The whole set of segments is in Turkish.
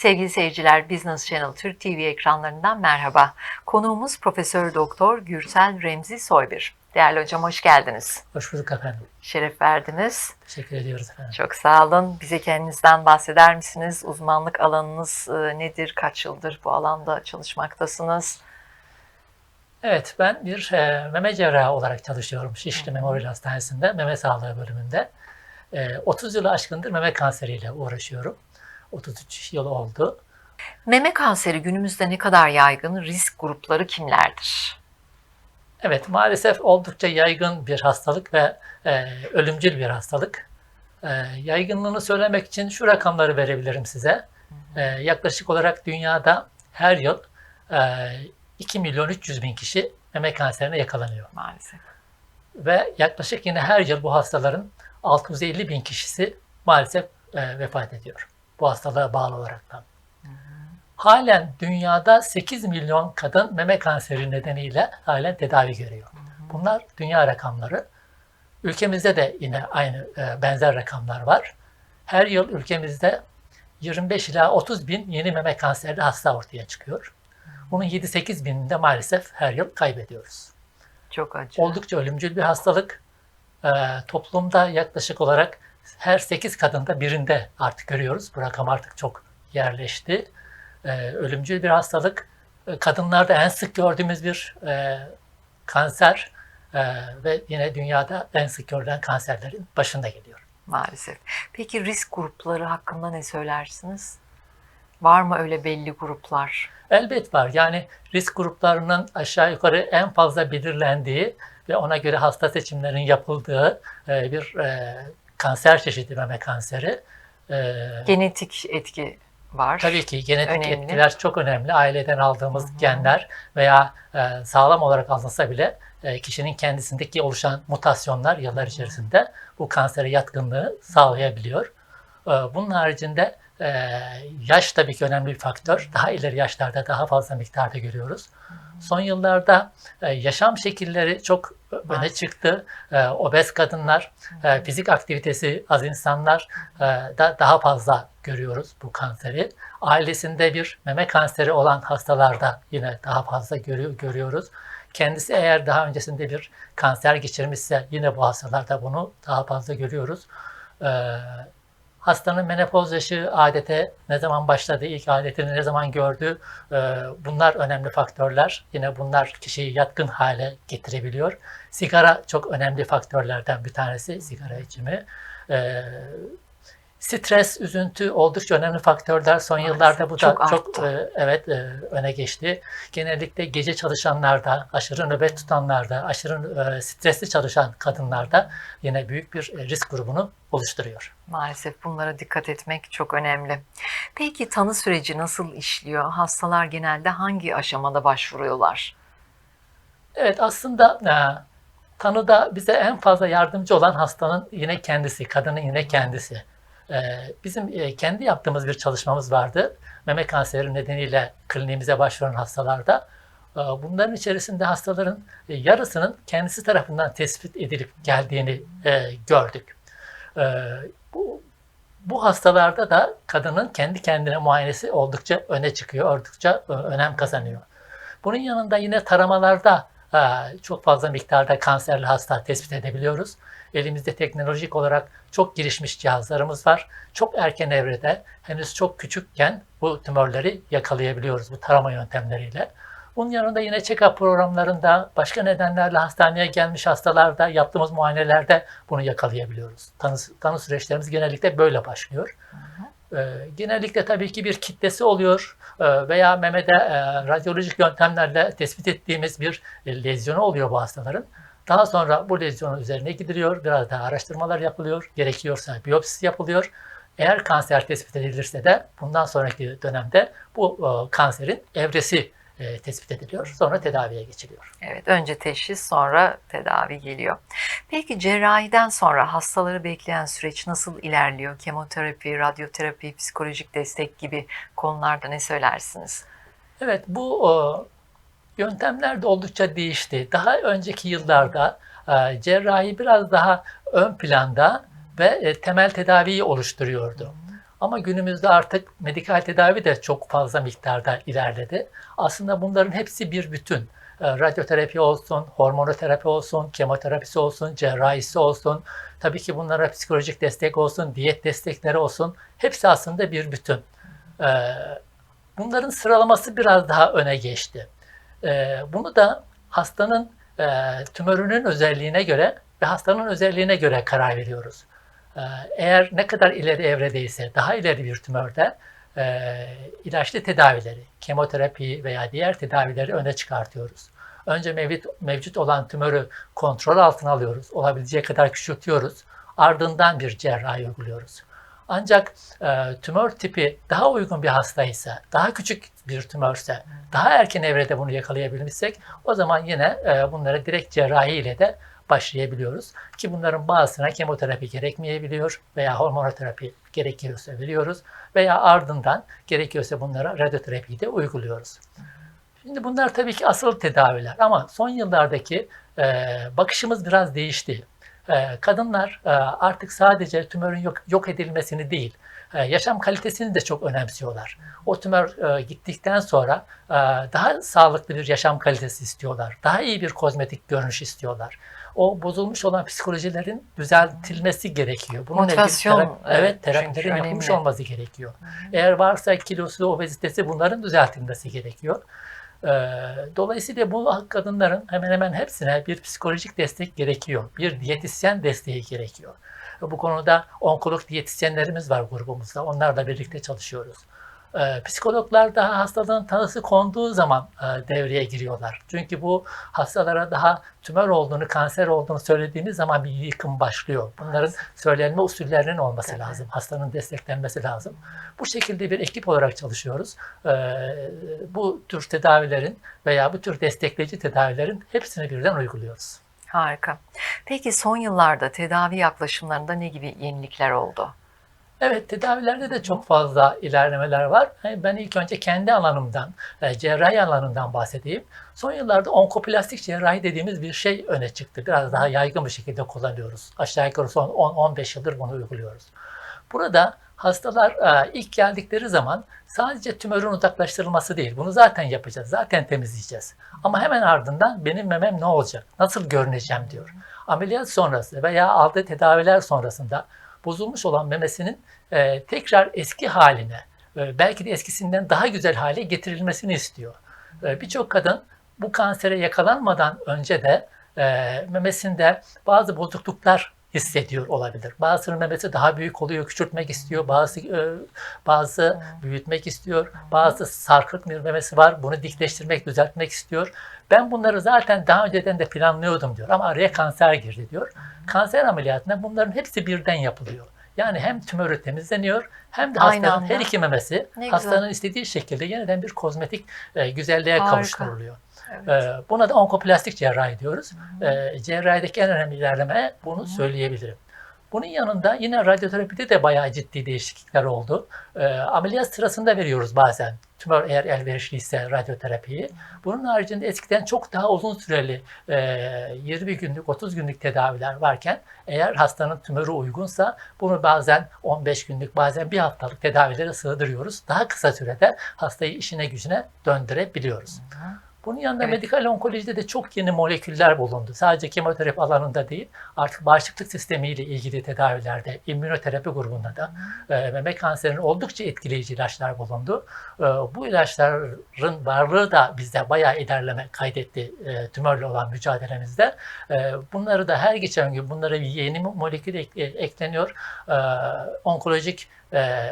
Sevgili seyirciler, Business Channel Türk TV ekranlarından merhaba. Konuğumuz Profesör Doktor Gürsel Remzi Soybir. Değerli hocam hoş geldiniz. Hoş bulduk efendim. Şeref verdiniz. Teşekkür ediyoruz efendim. Çok sağ olun. Bize kendinizden bahseder misiniz? Uzmanlık alanınız e, nedir? Kaç yıldır bu alanda çalışmaktasınız? Evet, ben bir e, meme cerrahı olarak çalışıyorum Şişli Memorial Hastanesi'nde, meme sağlığı bölümünde. E, 30 yılı aşkındır meme kanseriyle uğraşıyorum. 33 yıl oldu. Meme kanseri günümüzde ne kadar yaygın? Risk grupları kimlerdir? Evet, maalesef oldukça yaygın bir hastalık ve e, ölümcül bir hastalık. E, yaygınlığını söylemek için şu rakamları verebilirim size. E, yaklaşık olarak dünyada her yıl e, 2 milyon 300 bin kişi meme kanserine yakalanıyor. Maalesef. Ve yaklaşık yine her yıl bu hastaların 650 bin kişisi maalesef e, vefat ediyor. Bu hastalığa bağlı olaraktan. Halen dünyada 8 milyon kadın meme kanseri nedeniyle halen tedavi görüyor. Bunlar dünya rakamları. Ülkemizde de yine aynı e, benzer rakamlar var. Her yıl ülkemizde 25 ila 30 bin yeni meme kanserli hasta ortaya çıkıyor. Bunun 7-8 binini de maalesef her yıl kaybediyoruz. Çok acı. Oldukça ölümcül bir hastalık. Ee, toplumda yaklaşık olarak her 8 kadında birinde artık görüyoruz. Bu rakam artık çok yerleşti. Ee, ölümcül bir hastalık. Ee, Kadınlarda en sık gördüğümüz bir e, kanser Ee, ve yine dünyada en sık görülen kanserlerin başında geliyor. Maalesef. Peki risk grupları hakkında ne söylersiniz? Var mı öyle belli gruplar? Elbet var. Yani risk gruplarının aşağı yukarı en fazla belirlendiği ve ona göre hasta seçimlerin yapıldığı e, bir e, kanser çeşidi meme kanseri. E, Genetik etki var. Tabii ki genetik Önemli. etkiler çok önemli. Aileden aldığımız genler veya e, sağlam olarak alınsa bile e, kişinin kendisindeki oluşan mutasyonlar yıllar içerisinde bu kansere yatkınlığı sağlayabiliyor. E, bunun haricinde e, yaş tabii ki önemli bir faktör. Daha ileri yaşlarda daha fazla miktarda görüyoruz. Son yıllarda e, yaşam şekilleri çok öne çıktı. E, obez kadınlar, e, fizik aktivitesi az insanlar e, da daha fazla görüyoruz bu kanseri. Ailesinde bir meme kanseri olan hastalarda yine daha fazla görü- görüyoruz. Kendisi eğer daha öncesinde bir kanser geçirmişse yine bu hastalarda bunu daha fazla görüyoruz. E, Hastanın menopoz yaşı adete ne zaman başladı, ilk adetini ne zaman gördü, e, bunlar önemli faktörler. Yine bunlar kişiyi yatkın hale getirebiliyor. Sigara çok önemli faktörlerden bir tanesi, sigara içimi. Stres, üzüntü oldukça önemli faktörler. Son Maalesef yıllarda bu da çok çok, e, evet e, öne geçti. Genellikle gece çalışanlarda, aşırı nöbet tutanlarda, aşırı e, stresli çalışan kadınlarda yine büyük bir e, risk grubunu oluşturuyor. Maalesef bunlara dikkat etmek çok önemli. Peki tanı süreci nasıl işliyor? Hastalar genelde hangi aşamada başvuruyorlar? Evet aslında e, tanıda bize en fazla yardımcı olan hastanın yine kendisi, kadının yine kendisi. E, bizim e, kendi yaptığımız bir çalışmamız vardı. Meme kanseri nedeniyle kliniğimize başvuran hastalarda. E, bunların içerisinde hastaların e, yarısının kendisi tarafından tespit edilip geldiğini e, gördük. E, bu, bu hastalarda da kadının kendi kendine muayenesi oldukça öne çıkıyor, oldukça önem kazanıyor. Bunun yanında yine taramalarda çok fazla miktarda kanserli hasta tespit edebiliyoruz. Elimizde teknolojik olarak çok gelişmiş cihazlarımız var. Çok erken evrede henüz çok küçükken bu tümörleri yakalayabiliyoruz bu tarama yöntemleriyle. Bunun yanında yine check-up programlarında başka nedenlerle hastaneye gelmiş hastalarda yaptığımız muayenelerde bunu yakalayabiliyoruz. Tanı, tanı süreçlerimiz genellikle böyle başlıyor. Ee, genellikle tabii ki bir kitlesi oluyor Ee, veya memede e, radyolojik yöntemlerle tespit ettiğimiz bir lezyonu oluyor bu hastaların. Daha sonra bu lezyonun üzerine gidiliyor, biraz daha araştırmalar yapılıyor, gerekiyorsa biyopsi yapılıyor. Eğer kanser tespit edilirse de bundan sonraki dönemde bu e, kanserin evresi e, tespit ediliyor. Sonra tedaviye geçiliyor. Evet, önce teşhis sonra tedavi geliyor. Peki cerrahiden sonra hastaları bekleyen süreç nasıl ilerliyor? Kemoterapi, radyoterapi, psikolojik destek gibi konularda ne söylersiniz? Evet bu e, yöntemler de oldukça değişti. Daha önceki yıllarda e, cerrahi biraz daha ön planda ve e, temel tedaviyi oluşturuyordu. Ama günümüzde artık medikal tedavi de çok fazla miktarda ilerledi. Aslında bunların hepsi bir bütün. E, Radyoterapi olsun, hormonoterapi olsun, kemoterapisi olsun, cerrahisi olsun, tabii ki bunlara psikolojik destek olsun, diyet destekleri olsun. Hepsi aslında bir bütün. E, Bunların sıralaması biraz daha öne geçti. E, Bunu da hastanın e, tümörünün özelliğine göre ve hastanın özelliğine göre karar veriyoruz. E, Eğer ne kadar ileri evredeyse, daha ileri bir tümörde e, ilaçlı tedavileri, kemoterapi veya diğer tedavileri öne çıkartıyoruz. Önce mevcut, mevcut olan tümörü kontrol altına alıyoruz. Olabileceği kadar küçültüyoruz. Ardından bir cerrahi uyguluyoruz. Ancak e, tümör tipi daha uygun bir hastaysa, daha küçük bir tümörse, daha erken evrede bunu yakalayabilmişsek o zaman yine e, bunlara direkt cerrahi ile de başlayabiliyoruz. Ki bunların bazısına kemoterapi gerekmeyebiliyor veya hormonoterapi gerekiyorsa veriyoruz veya ardından gerekiyorsa bunlara radyoterapiyi de uyguluyoruz. Şimdi bunlar tabii ki asıl tedaviler ama son yıllardaki e, bakışımız biraz değişti. E, kadınlar e, artık sadece tümörün yok, yok edilmesini değil, e, yaşam kalitesini de çok önemsiyorlar. O tümör e, gittikten sonra e, daha sağlıklı bir yaşam kalitesi istiyorlar. Daha iyi bir kozmetik görünüş istiyorlar. O bozulmuş olan psikolojilerin düzeltilmesi gerekiyor. Bununla ilgili Motivasyon, terapi- evet, terapilerin yapılmış önemli. olması gerekiyor. Eğer varsa kilosu, obezitesi bunların düzeltilmesi gerekiyor. Ee, Dolayısıyla bu kadınların hemen hemen hepsine bir psikolojik destek gerekiyor. Bir diyetisyen desteği gerekiyor. Bu konuda onkolog diyetisyenlerimiz var grubumuzda. Onlarla birlikte çalışıyoruz. Ee, Psikologlar daha hastalığın tanısı konduğu zaman e, devreye giriyorlar. Çünkü bu hastalara daha tümör olduğunu, kanser olduğunu söylediğimiz zaman bir yıkım başlıyor. Bunların söylenme usullerinin olması Tabii. lazım. Hastanın desteklenmesi lazım. Bu şekilde bir ekip olarak çalışıyoruz. Ee, Bu tür tedavilerin veya bu tür destekleyici tedavilerin hepsini birden uyguluyoruz. Harika. Peki son yıllarda tedavi yaklaşımlarında ne gibi yenilikler oldu? Evet, tedavilerde de çok fazla ilerlemeler var. Hani Ben ilk önce kendi alanımdan, e, cerrahi alanından bahsedeyim. Son yıllarda onkoplastik cerrahi dediğimiz bir şey öne çıktı. Biraz daha yaygın bir şekilde kullanıyoruz. Aşağı yukarı son 10-15 yıldır bunu uyguluyoruz. Burada hastalar e, ilk geldikleri zaman sadece tümörün uzaklaştırılması değil. Bunu zaten yapacağız, zaten temizleyeceğiz. Ama hemen ardından benim memem ne olacak, nasıl görüneceğim diyor. Ameliyat sonrası veya aldığı tedaviler sonrasında bozulmuş olan memesinin e, tekrar eski haline, e, belki de eskisinden daha güzel hale getirilmesini istiyor. E, Birçok kadın bu kansere yakalanmadan önce de e, memesinde bazı bozukluklar hissediyor olabilir. Bazısının memesi daha büyük oluyor, küçültmek istiyor. Bazı e, bazı büyütmek istiyor. Bazı sarkık bir memesi var. Bunu dikleştirmek, düzeltmek istiyor. Ben bunları zaten daha önceden de planlıyordum diyor. Ama araya kanser girdi diyor. Kanser ameliyatında bunların hepsi birden yapılıyor. Yani hem tümörü temizleniyor hem de Aynı hastanın anda. her iki memesi Ne güzel. hastanın istediği şekilde yeniden bir kozmetik e, güzelliğe Harika. kavuşturuluyor. Evet. Ee, Buna da onkoplastik cerrahi diyoruz. Ee, Cerrahideki en önemli ilerleme bunu söyleyebilirim. Bunun yanında yine radyoterapide de bayağı ciddi değişiklikler oldu. Ee, Ameliyat sırasında veriyoruz bazen. Tümör eğer elverişliyse radyoterapiyi. Bunun haricinde eskiden çok daha uzun süreli e, 20 günlük, 30 günlük tedaviler varken eğer hastanın tümörü uygunsa bunu bazen 15 günlük, bazen bir haftalık tedavilere sığdırıyoruz. Daha kısa sürede hastayı işine gücüne döndürebiliyoruz. Bunun yanında Evet. medikal onkolojide de çok yeni moleküller bulundu. Sadece kemoterapi alanında değil, artık bağışıklık sistemiyle ilgili tedavilerde, immünoterapi grubunda da e, meme kanserinin oldukça etkileyici ilaçlar bulundu. E, bu ilaçların varlığı da bizde bayağı ilerleme kaydetti e, tümörle olan mücadelemizde. E, bunları da her geçen gün bunlara yeni molekül ek- ekleniyor. E, onkolojik e,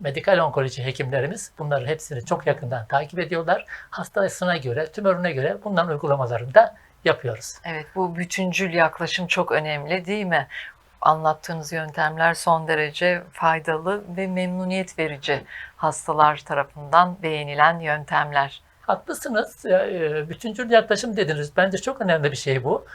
medikal onkoloji hekimlerimiz bunların hepsini çok yakından takip ediyorlar. Hastasına göre, tümörüne göre bunların uygulamalarını da yapıyoruz. Evet, bu bütüncül yaklaşım çok önemli değil mi? Anlattığınız yöntemler son derece faydalı ve memnuniyet verici hastalar tarafından beğenilen yöntemler. Haklısınız. E, Bütüncül yaklaşım dediniz. Bence çok önemli bir şey bu.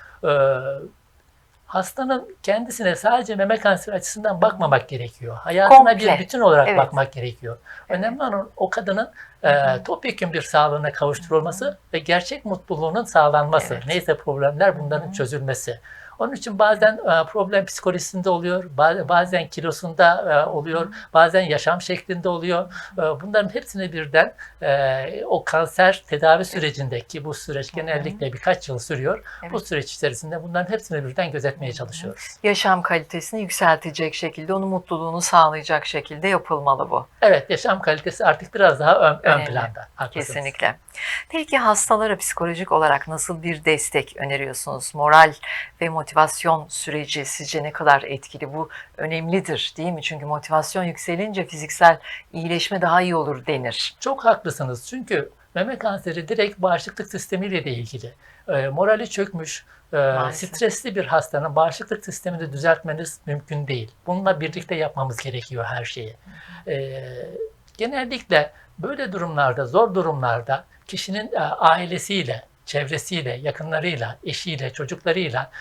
Hastanın kendisine sadece meme kanseri açısından bakmamak gerekiyor. Hayatına Komple. bir bütün olarak Evet. bakmak gerekiyor. Önemli olan o kadının e, topyekun bir sağlığına kavuşturulması ve gerçek mutluluğunun sağlanması. Evet. Neyse problemler bunların Hı hı. çözülmesi. Onun için bazen e, problem psikolojisinde oluyor, ba- bazen kilosunda e, oluyor, bazen yaşam şeklinde oluyor. E, Bunların hepsini birden o kanser tedavi sürecindeki bu süreç genellikle birkaç yıl sürüyor. Bu Evet. süreç içerisinde bunların hepsini birden gözetmeye çalışıyoruz. Yaşam kalitesini yükseltecek şekilde, onun mutluluğunu sağlayacak şekilde yapılmalı bu. Evet, yaşam kalitesi artık biraz daha ön, ön planda. Haklısınız. Kesinlikle. Peki hastalara psikolojik olarak nasıl bir destek öneriyorsunuz? Moral ve motivasyon süreci sizce ne kadar etkili? Bu önemlidir değil mi? Çünkü motivasyon yükselince fiziksel iyileşme daha iyi olur denir. Çok haklısınız çünkü meme kanseri direkt bağışıklık sistemiyle de ilgili. E, morali çökmüş, e, stresli bir hastanın bağışıklık sistemini düzeltmeniz mümkün değil. Bununla birlikte yapmamız gerekiyor her şeyi. E, genellikle böyle durumlarda, zor durumlarda kişinin e, ailesiyle, çevresiyle, yakınlarıyla, eşiyle, çocuklarıyla,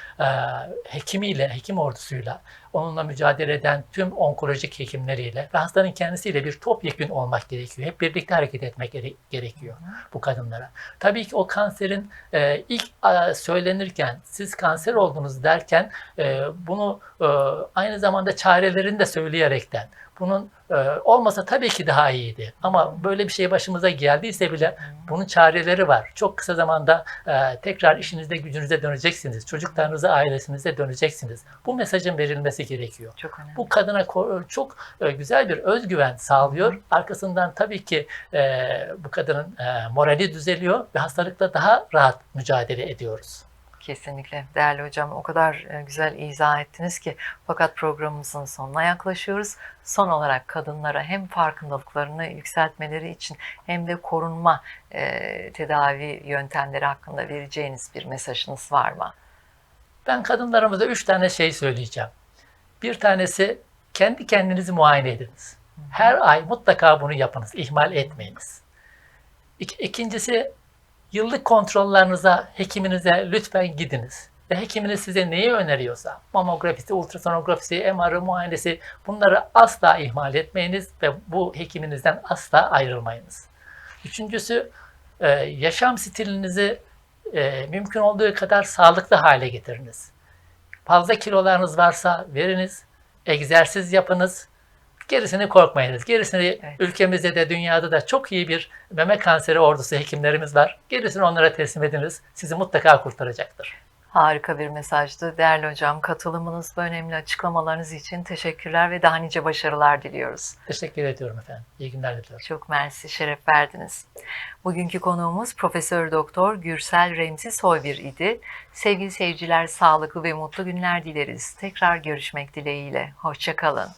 hekimiyle, hekim ordusuyla, onunla mücadele eden tüm onkolojik hekimleriyle ve hastanın kendisiyle bir topyekün olmak gerekiyor. Hep birlikte hareket etmek gere- gerekiyor bu kadınlara. Tabii ki o kanserin e, ilk e, söylenirken, siz kanser oldunuz derken e, bunu e, aynı zamanda çarelerini de söyleyerekten, bunun e, olmasa tabii ki daha iyiydi. Ama böyle bir şey başımıza geldiyse bile bunun çareleri var. Çok kısa zamanda e, tekrar işinizde gücünüze döneceksiniz. Çocuklarınıza, ailesinize döneceksiniz. Bu mesajın verilmesi gerekiyor. Çok önemli. Bu kadına çok e, güzel bir özgüven sağlıyor. Arkasından tabii ki e, bu kadının e, morali düzeliyor ve hastalıkla daha rahat mücadele ediyoruz. Kesinlikle değerli hocam o kadar e, güzel izah ettiniz ki fakat programımızın sonuna yaklaşıyoruz. Son olarak kadınlara hem farkındalıklarını yükseltmeleri için hem de korunma e, tedavi yöntemleri hakkında vereceğiniz bir mesajınız var mı? Ben kadınlarımıza üç tane şey söyleyeceğim. Bir tanesi kendi kendinizi muayene ediniz. Her ay mutlaka bunu yapınız. ihmal etmeyiniz. İk- İkincisi yıllık kontrollerinize, hekiminize lütfen gidiniz. Ve hekiminiz size neyi öneriyorsa, mamografisi, ultrasonografisi, MR'ı, muayenesi bunları asla ihmal etmeyiniz ve bu hekiminizden asla ayrılmayınız. Üçüncüsü e, yaşam stilinizi e, mümkün olduğu kadar sağlıklı hale getiriniz. Fazla kilolarınız varsa veriniz, egzersiz yapınız. Gerisini korkmayınız. Gerisini Evet. ülkemizde de dünyada da çok iyi bir meme kanseri ordusu hekimlerimiz var. Gerisini onlara teslim ediniz. Sizi mutlaka kurtaracaktır. Harika bir mesajdı. Değerli hocam katılımınız ve önemli açıklamalarınız için teşekkürler ve daha nice başarılar diliyoruz. Teşekkür ediyorum efendim. İyi günler diliyorum. Çok mersi, şeref verdiniz. Bugünkü konuğumuz Profesör Doktor Gürsel Remzi Soybir idi. Sevgili seyirciler, sağlıklı ve mutlu günler dileriz. Tekrar görüşmek dileğiyle. Hoşçakalın.